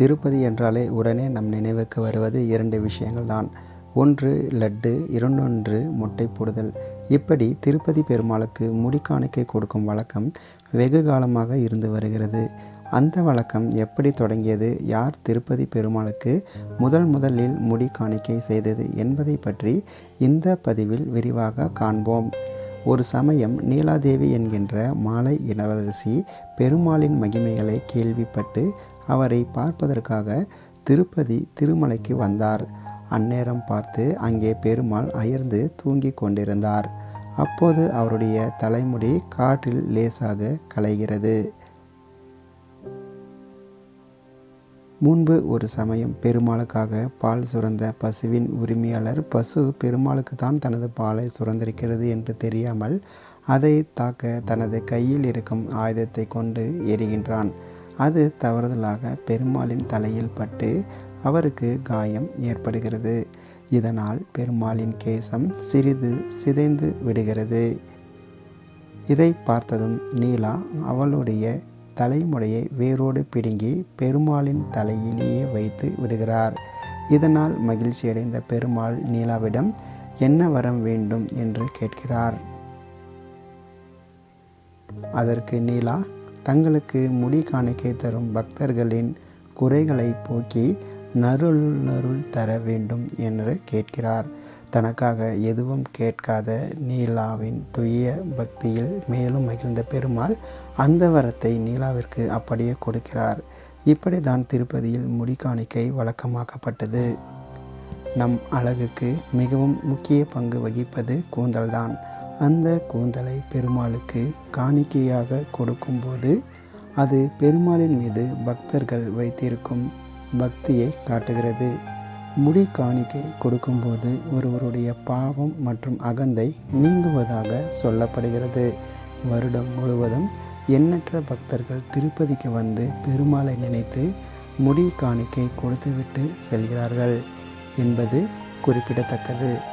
திருப்பதி என்றாலே உடனே நம் நினைவுக்கு வருவது இரண்டு விஷயங்கள் தான் ஒன்று லட்டு இரண்டொன்று முட்டை போடுதல். இப்படி திருப்பதி பெருமாளுக்கு முடி காணிக்கை கொடுக்கும் வழக்கம் வெகு காலமாக இருந்து வருகிறது. அந்த வழக்கம் எப்படி தொடங்கியது? யார் திருப்பதி பெருமாளுக்கு முதல் முதலில் முடி காணிக்கை செய்தது என்பதை பற்றி இந்த பதிவில் விரிவாக காண்போம். ஒரு சமயம் நீலாதேவி என்கின்ற மாலை இளவரசி பெருமாளின் மகிமைகளை கேள்விப்பட்டு அவரை பார்ப்பதற்காக திருப்பதி திருமலைக்கு வந்தார். அந்நேரம் பார்த்து அங்கே பெருமாள் அயர்ந்து தூங்கிக் கொண்டிருந்தார். அப்போது அவருடைய தலைமுடி காற்றில் லேசாக கலைகிறது. முன்பு ஒரு சமயம் பெருமாளுக்காக பால் சுரந்த பசுவின் உரிமையாளர் பசு பெருமாளுக்கு தான் தனது பாலை சுரந்திருக்கிறது என்று தெரியாமல் அதை தாக்க தனது கையில் இருக்கும் ஆயுதத்தை கொண்டு எரிகின்றான். அது தவறுதலாக பெருமாளின் தலையில் பட்டு அவருக்கு காயம் ஏற்படுகிறது. இதனால் பெருமாளின் கேசம் சிறிது சிதைந்து விடுகிறது. இதை பார்த்ததும் நீலா அவளுடைய தலைமுடியை வேரோடு பிடுங்கி பெருமாளின் தலையிலேயே வைத்து விடுகிறார். இதனால் மகிழ்ச்சியடைந்த பெருமாள் நீலாவிடம் என்ன வரம் வேண்டும்? என்று கேட்கிறார். அதற்கு நீலா தங்களுக்கு முடி காணிக்கை தரும் பக்தர்களின் குறைகளை போக்கி நருள் நருள் தர வேண்டும் என்று கேட்கிறார். தனக்காக எதுவும் கேட்காத நீலாவின் துய பக்தியில் மேலும் மகிழ்ந்த பெருமாள் அந்த வரத்தை நீலாவிற்கு அப்படியே கொடுக்கிறார். இப்படி தான் திருப்பதியில் முடி காணிக்கை வழக்கமாக்கப்பட்டது. நம் அழகுக்கு மிகவும் முக்கிய பங்கு வகிப்பது கூந்தல்தான். அந்த கூந்தலை பெருமாளுக்கு காணிக்கையாக கொடுக்கும்போது அது பெருமாளின் மீது பக்தர்கள் வைத்திருக்கும் பக்தியை காட்டுகிறது. முடி காணிக்கை கொடுக்கும்போது ஒருவருடைய பாவம் மற்றும் அகந்தை நீங்குவதாக சொல்லப்படுகிறது. வருடம் முழுவதும் எண்ணற்ற பக்தர்கள் திருப்பதிக்கு வந்து பெருமாளை நினைத்து முடி காணிக்கை கொடுத்துவிட்டு செல்கிறார்கள் என்பது குறிப்பிடத்தக்கது.